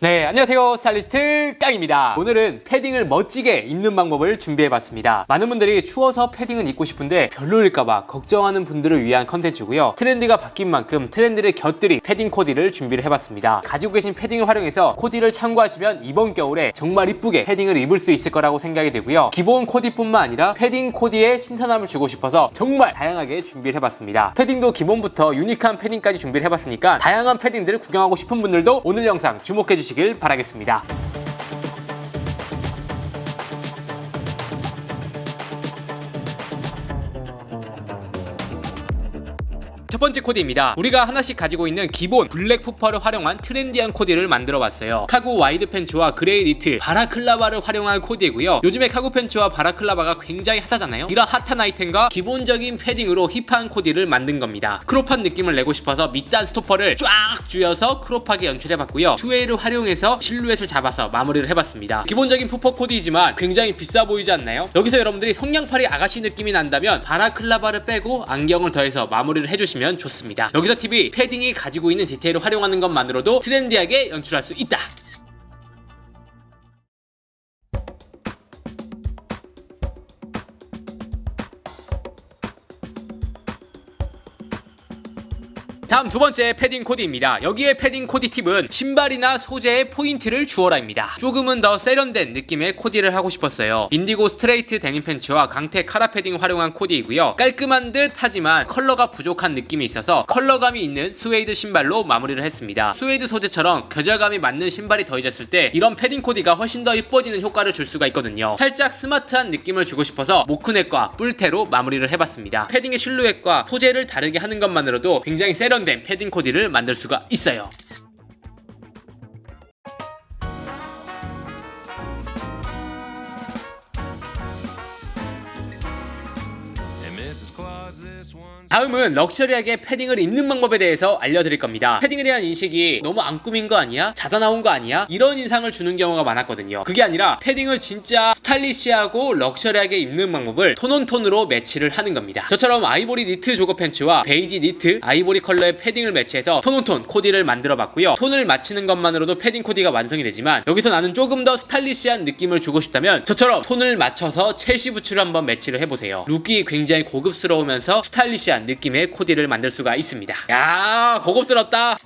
네, 안녕하세요. 스타일리스트 깡입니다. 오늘은 패딩을 멋지게 입는 방법을 준비해봤습니다. 많은 분들이 추워서 패딩은 입고 싶은데 별로일까봐 걱정하는 분들을 위한 컨텐츠고요. 트렌드가 바뀐 만큼 트렌드를 곁들인 패딩 코디를 준비를 해봤습니다. 가지고 계신 패딩을 활용해서 코디를 참고하시면 이번 겨울에 정말 이쁘게 패딩을 입을 수 있을 거라고 생각이 되고요. 기본 코디뿐만 아니라 패딩 코디에 신선함을 주고 싶어서 정말 다양하게 준비를 해봤습니다. 패딩도 기본부터 유니크한 패딩까지 준비를 해봤으니까 다양한 패딩들을 구경하고 싶은 분들도 오늘 영상 주목해 주시 길 바라겠습니다. 첫 번째 코디입니다. 우리가 하나씩 가지고 있는 기본 블랙 푸퍼를 활용한 트렌디한 코디를 만들어 봤어요. 카고 와이드 팬츠와 그레이 니트, 바라클라바를 활용한 코디이고요. 요즘에 카고 팬츠와 바라클라바가 굉장히 핫하잖아요. 이런 핫한 아이템과 기본적인 패딩으로 힙한 코디를 만든 겁니다. 크롭한 느낌을 내고 싶어서 밑단 스토퍼를 쫙 쥐어서 크롭하게 연출해 봤고요. 투웨이를 활용해서 실루엣을 잡아서 마무리를 해봤습니다. 기본적인 푸퍼 코디이지만 굉장히 비싸 보이지 않나요? 여기서 여러분들이 성냥팔이 아가씨 느낌이 난다면 바라클라바를 빼고 안경을 더해서 마무리를 해주시면 좋습니다. 여기서 팁이 패딩이 가지고 있는 디테일을 활용하는 것만으로도 트렌디하게 연출할 수 있다. 다음 두 번째 패딩 코디입니다. 여기에 패딩 코디 팁은 신발이나 소재에 포인트를 주어라입니다. 조금은 더 세련된 느낌의 코디를 하고 싶었어요. 인디고 스트레이트 데님 팬츠와 강태 카라 패딩 활용한 코디이고요. 깔끔한 듯 하지만 컬러가 부족한 느낌이 있어서 컬러감이 있는 스웨이드 신발로 마무리를 했습니다. 스웨이드 소재처럼 겨절감이 맞는 신발이 더해졌을 때 이런 패딩 코디가 훨씬 더 이뻐지는 효과를 줄 수가 있거든요. 살짝 스마트한 느낌을 주고 싶어서 모크넥과 뿔테로 마무리를 해봤습니다. 패딩의 실루엣과 소재를 다르게 하는 것만으로도 굉장히 세련된 패딩 코디를 만들 수가 있어요. 다음은 럭셔리하게 패딩을 입는 방법에 대해서 알려드릴 겁니다. 패딩에 대한 인식이 너무 안 꾸민 거 아니야? 자다 나온 거 아니야? 이런 인상을 주는 경우가 많았거든요. 그게 아니라 패딩을 진짜 스타일리시하고 럭셔리하게 입는 방법을 톤온톤으로 매치를 하는 겁니다. 저처럼 아이보리 니트 조거 팬츠와 베이지 니트, 아이보리 컬러의 패딩을 매치해서 톤온톤 코디를 만들어 봤고요. 톤을 맞추는 것만으로도 패딩 코디가 완성이 되지만 여기서 나는 조금 더 스타일리시한 느낌을 주고 싶다면 저처럼 톤을 맞춰서 첼시 부츠를 한번 매치를 해보세요. 룩이 굉장히 고급스러우면서 스타일리시한 느낌의 코디를 만들 수가 있습니다. 야 고급스럽다.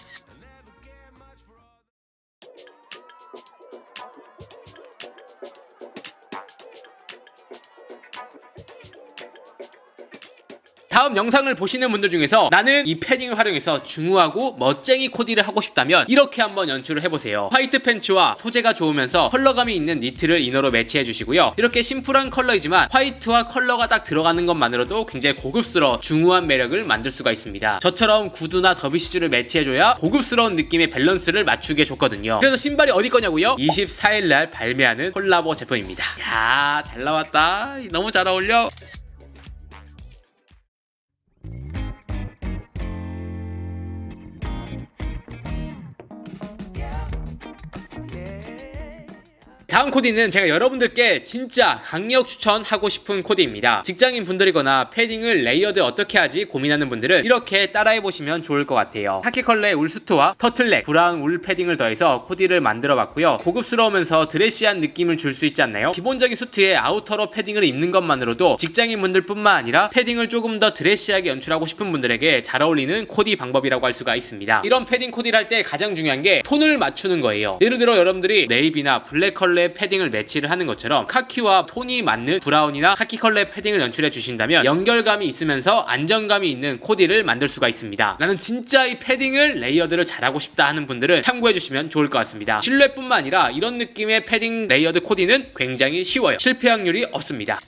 다음 영상을 보시는 분들 중에서 나는 이 패딩을 활용해서 중후하고 멋쟁이 코디를 하고 싶다면 이렇게 한번 연출을 해보세요. 화이트 팬츠와 소재가 좋으면서 컬러감이 있는 니트를 이너로 매치해 주시고요. 이렇게 심플한 컬러이지만 화이트와 컬러가 딱 들어가는 것만으로도 굉장히 고급스러워 중후한 매력을 만들 수가 있습니다. 저처럼 구두나 더비시즈를 매치해줘야 고급스러운 느낌의 밸런스를 맞추게 좋거든요. 그래서 신발이 어디 거냐고요? 24일날 발매하는 콜라보 제품입니다. 야, 잘 나왔다. 너무 잘 어울려. 다음 코디는 제가 여러분들께 진짜 강력 추천하고 싶은 코디입니다. 직장인 분들이거나 패딩을 레이어드 어떻게 하지 고민하는 분들은 이렇게 따라해 보시면 좋을 것 같아요. 카키 컬러의 울스트와 터틀넥, 브라운 울 패딩을 더해서 코디를 만들어 봤고요. 고급스러우면서 드레시한 느낌을 줄 수 있지 않나요? 기본적인 수트에 아우터로 패딩을 입는 것만으로도 직장인 분들뿐만 아니라 패딩을 조금 더 드레시하게 연출하고 싶은 분들에게 잘 어울리는 코디 방법이라고 할 수가 있습니다. 이런 패딩 코디를 할 때 가장 중요한 게 톤을 맞추는 거예요. 예를 들어 여러분들이 네이비나 블랙 컬러 의 패딩을 매치를 하는 것처럼 카키와 톤이 맞는 브라운이나 카키 컬러의 패딩을 연출해 주신다면 연결감이 있으면서 안정감이 있는 코디를 만들 수가 있습니다. 나는 진짜 이 패딩을 레이어드를 잘하고 싶다 하는 분들은 참고해 주시면 좋을 것 같습니다. 실루엣뿐만 아니라 이런 느낌의 패딩 레이어드 코디는 굉장히 쉬워요. 실패 확률이 없습니다.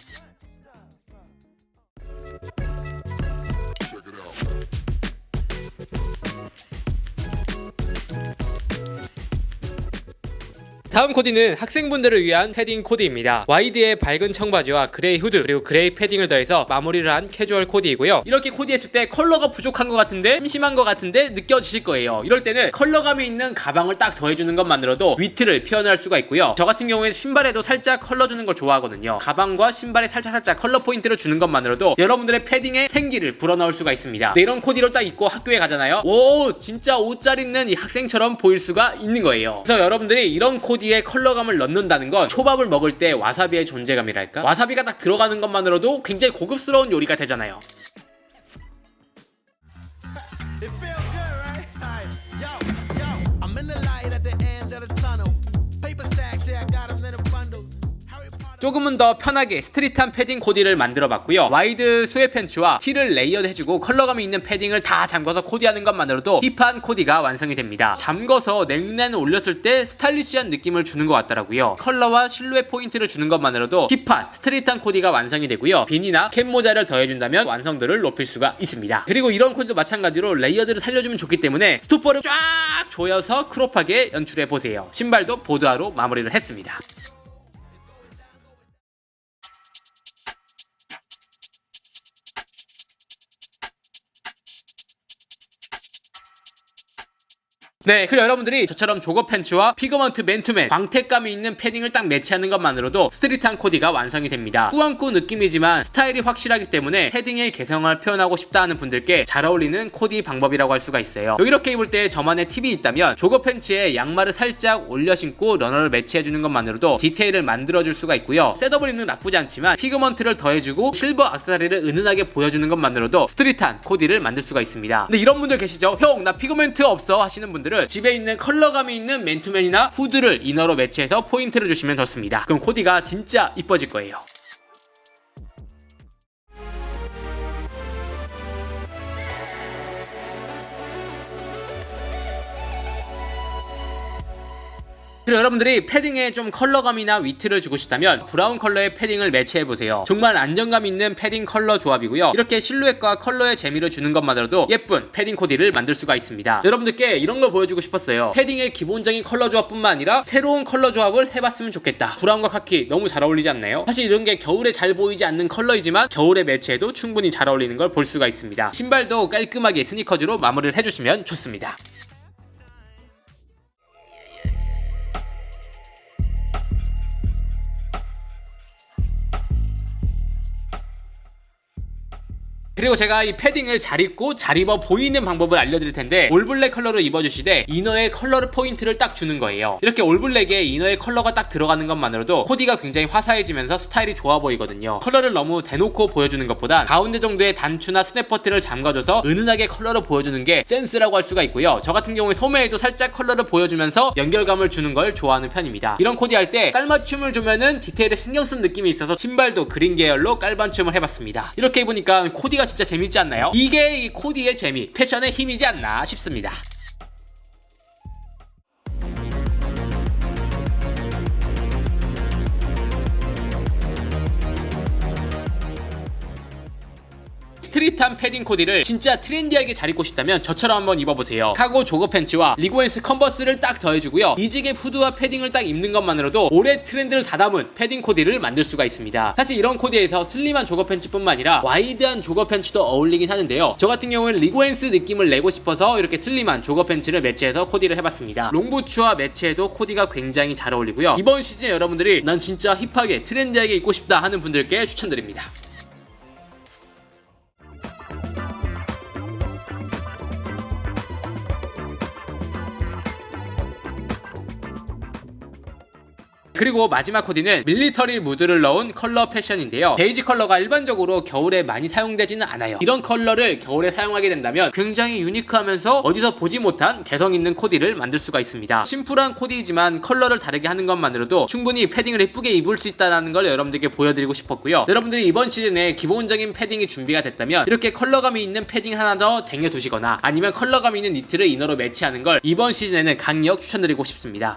다음 코디는 학생분들을 위한 패딩 코디입니다. 와이드의 밝은 청바지와 그레이 후드 그리고 그레이 패딩을 더해서 마무리를 한 캐주얼 코디이고요. 이렇게 코디했을 때 컬러가 부족한 것 같은데 심심한 것 같은데 느껴지실 거예요. 이럴 때는 컬러감이 있는 가방을 딱 더해주는 것만으로도 위트를 표현할 수가 있고요. 저 같은 경우에 신발에도 살짝 컬러 주는 걸 좋아하거든요. 가방과 신발에 살짝 살짝 컬러 포인트를 주는 것만으로도 여러분들의 패딩에 생기를 불어넣을 수가 있습니다. 네, 이런 코디를 딱 입고 학교에 가잖아요. 오 진짜 옷 잘 입는 이 학생처럼 보일 수가 있는 거예요. 그래서 여러분들이 이런 코디 에 컬러감을 넣는다는 건 초밥을 먹을 때 와사비의 존재감이랄까? 와사비가 딱 들어가는 것만으로도 굉장히 고급스러운 요리가 되잖아요. 조금은 더 편하게 스트릿한 패딩 코디를 만들어 봤고요. 와이드 스웨 팬츠와 티를 레이어드 해주고 컬러감이 있는 패딩을 다 잠궈서 코디하는 것만으로도 힙한 코디가 완성이 됩니다. 잠궈서 냉난을 올렸을 때 스타일리시한 느낌을 주는 것 같더라고요. 컬러와 실루엣 포인트를 주는 것만으로도 힙한 스트릿한 코디가 완성이 되고요. 비니나 캡 모자를 더해준다면 완성도를 높일 수가 있습니다. 그리고 이런 코디도 마찬가지로 레이어드를 살려주면 좋기 때문에 스토퍼를 쫙 조여서 크롭하게 연출해 보세요. 신발도 보드화로 마무리를 했습니다. 네, 그리고 여러분들이 저처럼 조거 팬츠와 피그먼트 맨투맨, 광택감이 있는 패딩을 딱 매치하는 것만으로도 스트릿한 코디가 완성이 됩니다. 꾸안꾸 느낌이지만 스타일이 확실하기 때문에 패딩의 개성을 표현하고 싶다 하는 분들께 잘 어울리는 코디 방법이라고 할 수가 있어요. 이렇게 입을 때 저만의 팁이 있다면 조거 팬츠에 양말을 살짝 올려 신고 러너를 매치해주는 것만으로도 디테일을 만들어줄 수가 있고요. 셋업을 입는 나쁘지 않지만 피그먼트를 더해주고 실버 악세사리를 은은하게 보여주는 것만으로도 스트릿한 코디를 만들 수가 있습니다. 근데 이런 분들 계시죠? 형, 나 피그먼트 없어 하시는 분들은 집에 있는 컬러감이 있는 맨투맨이나 후드를 이너로 매치해서 포인트를 주시면 좋습니다. 그럼 코디가 진짜 이뻐질 거예요. 그리고 여러분들이 패딩에 좀 컬러감이나 위트를 주고 싶다면 브라운 컬러의 패딩을 매치해 보세요. 정말 안정감 있는 패딩 컬러 조합이고요. 이렇게 실루엣과 컬러의 재미를 주는 것만으로도 예쁜 패딩 코디를 만들 수가 있습니다. 여러분들께 이런 걸 보여주고 싶었어요. 패딩의 기본적인 컬러 조합뿐만 아니라 새로운 컬러 조합을 해봤으면 좋겠다. 브라운과 카키 너무 잘 어울리지 않나요? 사실 이런 게 겨울에 잘 보이지 않는 컬러이지만 겨울에 매치해도 충분히 잘 어울리는 걸 볼 수가 있습니다. 신발도 깔끔하게 스니커즈로 마무리를 해주시면 좋습니다. 그리고 제가 이 패딩을 잘 입고 잘 입어 보이는 방법을 알려드릴 텐데 올블랙 컬러로 입어주시되 이너의 컬러 포인트를 딱 주는 거예요. 이렇게 올블랙에 이너의 컬러가 딱 들어가는 것만으로도 코디가 굉장히 화사해지면서 스타일이 좋아 보이거든요. 컬러를 너무 대놓고 보여주는 것보다 가운데 정도의 단추나 스냅 버튼을 잠가줘서 은은하게 컬러를 보여주는 게 센스라고 할 수가 있고요. 저 같은 경우에 소매에도 살짝 컬러를 보여주면서 연결감을 주는 걸 좋아하는 편입니다. 이런 코디 할 때 깔맞춤을 주면은 디테일에 신경 쓴 느낌이 있어서 신발도 그린 계열로 깔맞춤을 해봤습니다. 이렇게 입으니까 코디가 진짜 재밌지 않나요? 이게 이 코디의 재미, 패션의 힘이지 않나 싶습니다. 스트릿한 패딩 코디를 진짜 트렌디하게 잘 입고 싶다면 저처럼 한번 입어보세요. 카고 조거 팬츠와 리고엔스 컨버스를 딱 더해주고요. 이지게 후드와 패딩을 딱 입는 것만으로도 올해 트렌드를 다 담은 패딩 코디를 만들 수가 있습니다. 사실 이런 코디에서 슬림한 조거 팬츠뿐만 아니라 와이드한 조거 팬츠도 어울리긴 하는데요. 저 같은 경우에는 리고엔스 느낌을 내고 싶어서 이렇게 슬림한 조거 팬츠를 매치해서 코디를 해봤습니다. 롱부츠와 매치해도 코디가 굉장히 잘 어울리고요. 이번 시즌에 여러분들이 난 진짜 힙하게 트렌디하게 입고 싶다 하는 분들께 추천드립니다. 그리고 마지막 코디는 밀리터리 무드를 넣은 컬러 패션인데요. 베이지 컬러가 일반적으로 겨울에 많이 사용되지는 않아요. 이런 컬러를 겨울에 사용하게 된다면 굉장히 유니크하면서 어디서 보지 못한 개성 있는 코디를 만들 수가 있습니다. 심플한 코디이지만 컬러를 다르게 하는 것만으로도 충분히 패딩을 예쁘게 입을 수 있다는 걸 여러분들께 보여드리고 싶었고요. 여러분들이 이번 시즌에 기본적인 패딩이 준비가 됐다면 이렇게 컬러감이 있는 패딩 하나 더 쟁여두시거나 아니면 컬러감이 있는 니트를 이너로 매치하는 걸 이번 시즌에는 강력 추천드리고 싶습니다.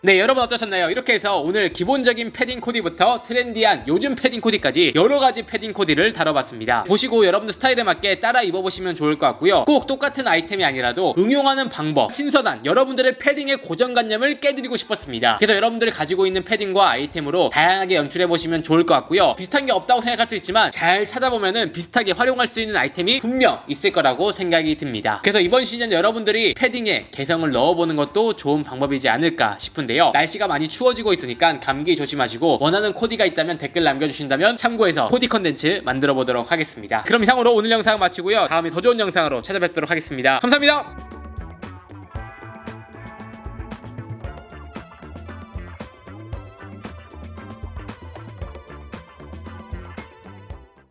네 여러분 어떠셨나요? 이렇게 해서 오늘 기본적인 패딩 코디부터 트렌디한 요즘 패딩 코디까지 여러 가지 패딩 코디를 다뤄봤습니다. 보시고 여러분들 스타일에 맞게 따라 입어보시면 좋을 것 같고요. 꼭 똑같은 아이템이 아니라도 응용하는 방법, 신선한 여러분들의 패딩의 고정관념을 깨드리고 싶었습니다. 그래서 여러분들이 가지고 있는 패딩과 아이템으로 다양하게 연출해보시면 좋을 것 같고요. 비슷한 게 없다고 생각할 수 있지만 잘 찾아보면은 비슷하게 활용할 수 있는 아이템이 분명 있을 거라고 생각이 듭니다. 그래서 이번 시즌 여러분들이 패딩에 개성을 넣어보는 것도 좋은 방법이지 않을까 싶은 데요. 날씨가 많이 추워지고 있으니까 감기 조심하시고 원하는 코디가 있다면 댓글 남겨주신다면 참고해서 코디 컨텐츠 만들어 보도록 하겠습니다. 그럼 이상으로 오늘 영상 마치고요. 다음에 더 좋은 영상으로 찾아뵙도록 하겠습니다. 감사합니다.